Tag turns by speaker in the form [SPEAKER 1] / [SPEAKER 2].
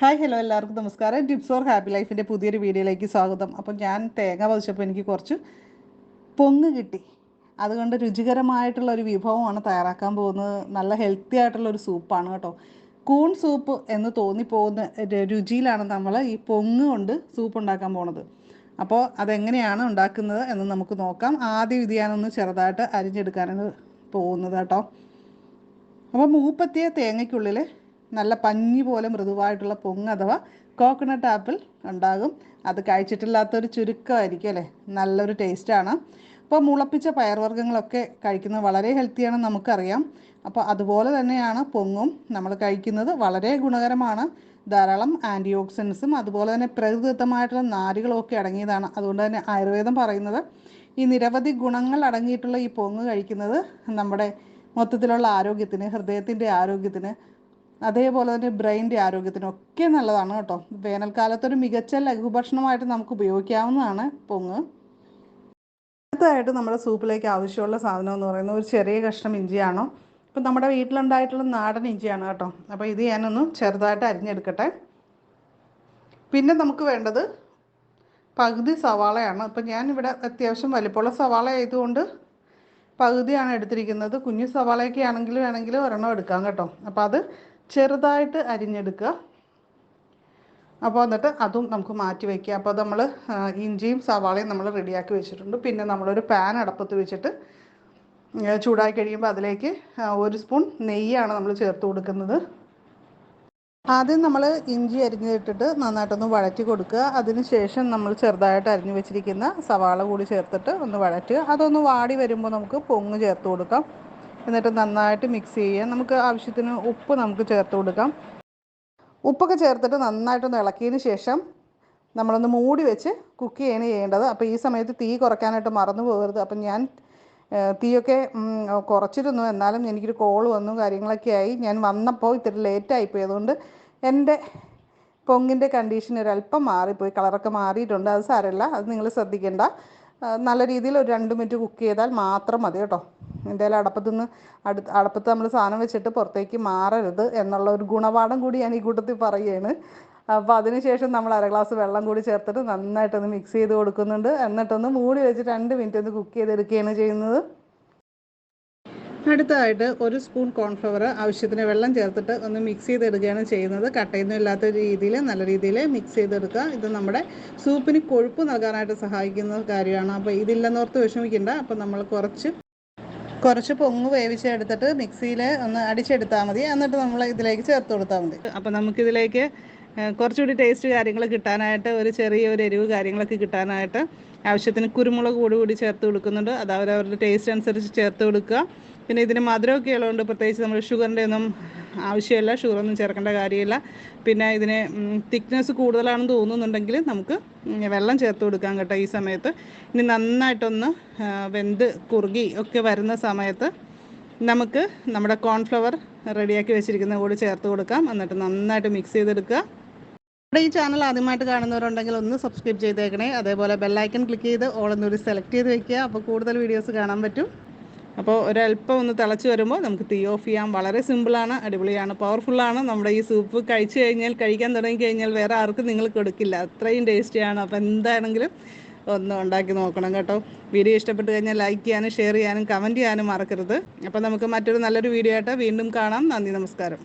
[SPEAKER 1] Hi hello എല്ലാവർക്കും നമസ്കാരം. Tips or happy ലൈഫിന്റെ പുതിയൊരു വീഡിയോയിലേക്ക് സ്വാഗതം. അപ്പം ഞാൻ തേങ്ങ പതിച്ചപ്പോൾ എനിക്ക് കുറച്ച് പൊങ്ങ് കിട്ടി. അതുകൊണ്ട് രുചികരമായിട്ടുള്ള ഒരു വിഭവമാണ് തയ്യാറാക്കാൻ പോകുന്നത്. നല്ല ഹെൽത്തി ആയിട്ടുള്ള ഒരു സൂപ്പാണ് കേട്ടോ. കൂൺ സൂപ്പ് എന്ന് തോന്നിപ്പോകുന്ന പോകുന്ന രുചിയിലാണ് നമ്മൾ ഈ പൊങ്ങ് കൊണ്ട് സൂപ്പ് ഉണ്ടാക്കാൻ പോണത്. അപ്പോൾ അതെങ്ങനെയാണ് ഉണ്ടാക്കുന്നത് എന്ന് നമുക്ക് നോക്കാം. ആദ്യം ഇത് ചെറുതായിട്ട് അരിഞ്ഞെടുക്കാനാണ് പോകുന്നത് കേട്ടോ. അപ്പോൾ മൂപ്പത്തിയ തേങ്ങയ്ക്കുള്ളിൽ നല്ല പഞ്ഞി പോലെ മൃദുവായിട്ടുള്ള പൊങ്ങ് അഥവാ കോക്കനട്ട് ആപ്പിൾ ഉണ്ടാകും. അത് കഴിച്ചിട്ടില്ലാത്തൊരു ചുരുക്കമായിരിക്കും അല്ലേ? നല്ലൊരു ടേസ്റ്റാണ് അപ്പോൾ മുളപ്പിച്ച പയർവർഗങ്ങളൊക്കെ കഴിക്കുന്നത് വളരെ ഹെൽത്തിയാണ് നമുക്കറിയാം. അപ്പോൾ അതുപോലെ തന്നെയാണ് പൊങ്ങും. നമ്മൾ കഴിക്കുന്നത് വളരെ ഗുണകരമാണ്. ധാരാളം ആന്റി ഓക്സിഡൻസും അതുപോലെ തന്നെ പ്രകൃതിദത്തമായിട്ടുള്ള നാരുകളും ഒക്കെ അടങ്ങിയതാണ്. അതുകൊണ്ട് തന്നെ ആയുർവേദം പറയുന്നത് ഈ നിരവധി ഗുണങ്ങൾ അടങ്ങിയിട്ടുള്ള ഈ പൊങ്ങ് കഴിക്കുന്നത് നമ്മുടെ മൊത്തത്തിലുള്ള ആരോഗ്യത്തിന് ഹൃദയത്തിന്റെ ആരോഗ്യത്തിന് അതേപോലെ തന്നെ ബ്രെയിന്റെ ആരോഗ്യത്തിനൊക്കെ നല്ലതാണ് കേട്ടോ. വേനൽക്കാലത്തൊരു മികച്ച ലഘുഭക്ഷണമായിട്ട് നമുക്ക് ഉപയോഗിക്കാവുന്നതാണ് പൊങ്ങ്. അടുത്തതായിട്ട് നമ്മുടെ സൂപ്പിലേക്ക് ആവശ്യമുള്ള സാധനം എന്ന് പറയുന്നത് ഒരു ചെറിയ കഷ്ണം ഇഞ്ചിയാണോ. ഇപ്പം നമ്മുടെ വീട്ടിലുണ്ടായിട്ടുള്ള നാടൻ ഇഞ്ചിയാണ് കേട്ടോ. അപ്പോൾ ഇത് ഞാനൊന്ന് ചെറുതായിട്ട് അരിഞ്ഞെടുക്കട്ടെ. പിന്നെ നമുക്ക് വേണ്ടത് പകുതി സവാളയാണ്. അപ്പം ഞാനിവിടെ അത്യാവശ്യം വലിപ്പമുള്ള സവാള ആയതുകൊണ്ട് പകുതിയാണ് എടുത്തിരിക്കുന്നത്. കുഞ്ഞു സവാളയൊക്കെ ആണെങ്കിൽ വേണമെങ്കിൽ ഒരെണ്ണം എടുക്കാം കേട്ടോ. അപ്പോൾ അത് ചെറുതായിട്ട് അരിഞ്ഞെടുക്കുക. അപ്പോൾ എന്നിട്ട് അതും നമുക്ക് മാറ്റി വയ്ക്കുക അപ്പോൾ നമ്മൾ ഇഞ്ചിയും സവാളയും നമ്മൾ റെഡിയാക്കി വെച്ചിട്ടുണ്ട്. പിന്നെ നമ്മളൊരു പാൻ അടപ്പത്ത് വെച്ചിട്ട് ചൂടായി കഴിയുമ്പോൾ അതിലേക്ക് ഒരു സ്പൂൺ നെയ്യാണ് നമ്മൾ ചേർത്ത് കൊടുക്കുന്നത്. ആദ്യം നമ്മൾ ഇഞ്ചി അരിഞ്ഞിട്ടിട്ട് നന്നായിട്ടൊന്ന് വഴറ്റി കൊടുക്കുക. അതിനുശേഷം നമ്മൾ ചെറുതായിട്ട് അരിഞ്ഞു വെച്ചിരിക്കുന്ന സവാള കൂടി ചേർത്തിട്ട് ഒന്ന് വഴറ്റുക. അതൊന്ന് വാടി വരുമ്പോൾ നമുക്ക് പൊങ്ങ് ചേർത്ത് കൊടുക്കാം. എന്നിട്ട് നന്നായിട്ട് മിക്സ് ചെയ്യുക. നമുക്ക് ആവശ്യത്തിന് ഉപ്പ് നമുക്ക് ചേർത്ത് കൊടുക്കാം. ഉപ്പൊക്കെ ചേർത്തിട്ട് നന്നായിട്ടൊന്ന് ഇളക്കിയതിന് ശേഷം നമ്മളൊന്ന് മൂടി വെച്ച് കുക്ക് ചെയ്യാണ് ചെയ്യേണ്ടത്. അപ്പോൾ ഈ സമയത്ത് തീ കുറയ്ക്കാനായിട്ട് മറന്നു പോകരുത്. അപ്പം ഞാൻ തീയൊക്കെ കുറച്ചിരുന്നു. എന്നാലും എനിക്കൊരു കോൾ വന്നു കാര്യങ്ങളൊക്കെ ആയി. ഞാൻ വന്നപ്പോൾ ഇത്തിരി ലേറ്റായിപ്പോയി അതുകൊണ്ട് എന്റെ പൊങ്ങിന്റെ കണ്ടീഷൻ ഒരല്പം മാറിപ്പോയി. കളറൊക്കെ മാറിയിട്ടുണ്ട്. അത് സാരമില്ല. അത് നിങ്ങൾ ശ്രദ്ധിക്കേണ്ട. നല്ല രീതിയിൽ ഒരു രണ്ട് മിനിറ്റ് കുക്ക് ചെയ്താൽ മാത്രം മതി കേട്ടോ. എന്തായാലും അടപ്പത്ത് നിന്ന് അടു അടപ്പത്ത് നമ്മൾ സാധനം വെച്ചിട്ട് പുറത്തേക്ക് മാറരുത് എന്നുള്ള ഒരു ഗുണപാഠം കൂടി ഞാൻ ഈ കൂട്ടത്തിൽ പറയുകയാണ്. അപ്പോൾ അതിനുശേഷം നമ്മൾ അര ഗ്ലാസ് വെള്ളം കൂടി ചേർത്തിട്ട് നന്നായിട്ടൊന്ന് മിക്സ് ചെയ്ത് കൊടുക്കുന്നുണ്ട്. എന്നിട്ടൊന്ന് മൂടി വെച്ച് രണ്ട് മിനിറ്റ് ഒന്ന് കുക്ക് ചെയ്തെടുക്കുകയാണ് ചെയ്യുന്നത്. അടുത്തതായിട്ട് ഒരു സ്പൂൺ കോൺഫ്ലവർ ആവശ്യത്തിന് വെള്ളം ചേർത്തിട്ട് ഒന്ന് മിക്സ് ചെയ്തെടുക്കുകയാണ് ചെയ്യുന്നത്. കട്ടയൊന്നും ഇല്ലാത്ത രീതിയിൽ നല്ല രീതിയിൽ മിക്സ് ചെയ്തെടുക്കുക. ഇത് നമ്മുടെ സൂപ്പിന് കൊഴുപ്പ് നൽകാനായിട്ട് സഹായിക്കുന്ന കാര്യമാണ്. അപ്പോൾ ഇതില്ലെന്നോർത്ത് വിഷമിക്കേണ്ട. അപ്പോൾ നമ്മൾ കുറച്ച് കുറച്ച് പൊങ്ങ് വേവിച്ചെടുത്തിട്ട് മിക്സിയിൽ ഒന്ന് അടിച്ചെടുത്താൽ മതി. എന്നിട്ട് നമ്മൾ ഇതിലേക്ക് ചേർത്ത് കൊടുത്താൽ മതി. അപ്പോൾ നമുക്കിതിലേക്ക് കുറച്ചുകൂടി ടേസ്റ്റ് കാര്യങ്ങൾ കിട്ടാനായിട്ട് ഒരു ചെറിയ ഒരു എരിവ് കാര്യങ്ങളൊക്കെ കിട്ടാനായിട്ട് ആവശ്യത്തിന് കുരുമുളക് കൂടി കൂടി ചേർത്ത് കൊടുക്കുന്നുണ്ട്. അത് അവരവരുടെ ടേസ്റ്റ് അനുസരിച്ച് ചേർത്ത് കൊടുക്കുക. പിന്നെ ഇതിന് മധുരമൊക്കെ ഉള്ളതുകൊണ്ട് പ്രത്യേകിച്ച് നമ്മൾ ഷുഗറിന്റെ ഒന്നും ആവശ്യമില്ല ഷുഗറൊന്നും ചേർക്കേണ്ട കാര്യമില്ല. പിന്നെ ഇതിന് തിക്നെസ് കൂടുതലാണെന്ന് തോന്നുന്നുണ്ടെങ്കിൽ നമുക്ക് വെള്ളം ചേർത്ത് കൊടുക്കാം കേട്ടോ ഈ സമയത്ത്. ഇനി നന്നായിട്ടൊന്ന് വെന്ത് കുറുകി ഒക്കെ വരുന്ന സമയത്ത് നമുക്ക് നമ്മുടെ കോൺഫ്ലവർ റെഡിയാക്കി വെച്ചിരിക്കുന്ന കൂടി ചേർത്ത് കൊടുക്കാം. എന്നിട്ട് നന്നായിട്ട് മിക്സ് ചെയ്തെടുക്കുക. നമ്മുടെ ഈ ചാനൽ ആദ്യമായിട്ട് കാണുന്നവരുണ്ടെങ്കിൽ ഒന്ന് സബ്സ്ക്രൈബ് ചെയ്തേക്കണേ. അതേപോലെ ബെല്ലൈക്കൺ ക്ലിക്ക് ചെയ്ത് ഓൾ എന്നൊരു സെലക്ട് ചെയ്ത് വെക്കുക. അപ്പോൾ കൂടുതൽ വീഡിയോസ് കാണാൻ പറ്റും. അപ്പോൾ ഒരല്പം ഒന്ന് തിളച്ച് വരുമ്പോൾ നമുക്ക് തീ ഓഫ് ചെയ്യാം. വളരെ സിമ്പിളാണ് അടിപൊളിയാണ് പവർഫുള്ളാണ്. നമ്മുടെ ഈ സൂപ്പ് കഴിച്ചു കഴിഞ്ഞാൽ കഴിക്കാൻ തുടങ്ങി കഴിഞ്ഞാൽ വേറെ ആർക്കും നിങ്ങൾ കൊടുക്കില്ല. അത്രയും ടേസ്റ്റിയാണ്. അപ്പോൾ എന്താണെങ്കിലും ഒന്ന് ഉണ്ടാക്കി നോക്കണം കേട്ടോ. വീഡിയോ ഇഷ്ടപ്പെട്ട് കഴിഞ്ഞാൽ ലൈക്ക് ചെയ്യാനും ഷെയർ ചെയ്യാനും കമന്റ് ചെയ്യാനും മറക്കരുത്. അപ്പോൾ നമുക്ക് മറ്റൊരു നല്ലൊരു വീഡിയോ ആയിട്ട് വീണ്ടും കാണാം. നന്ദി നമസ്കാരം.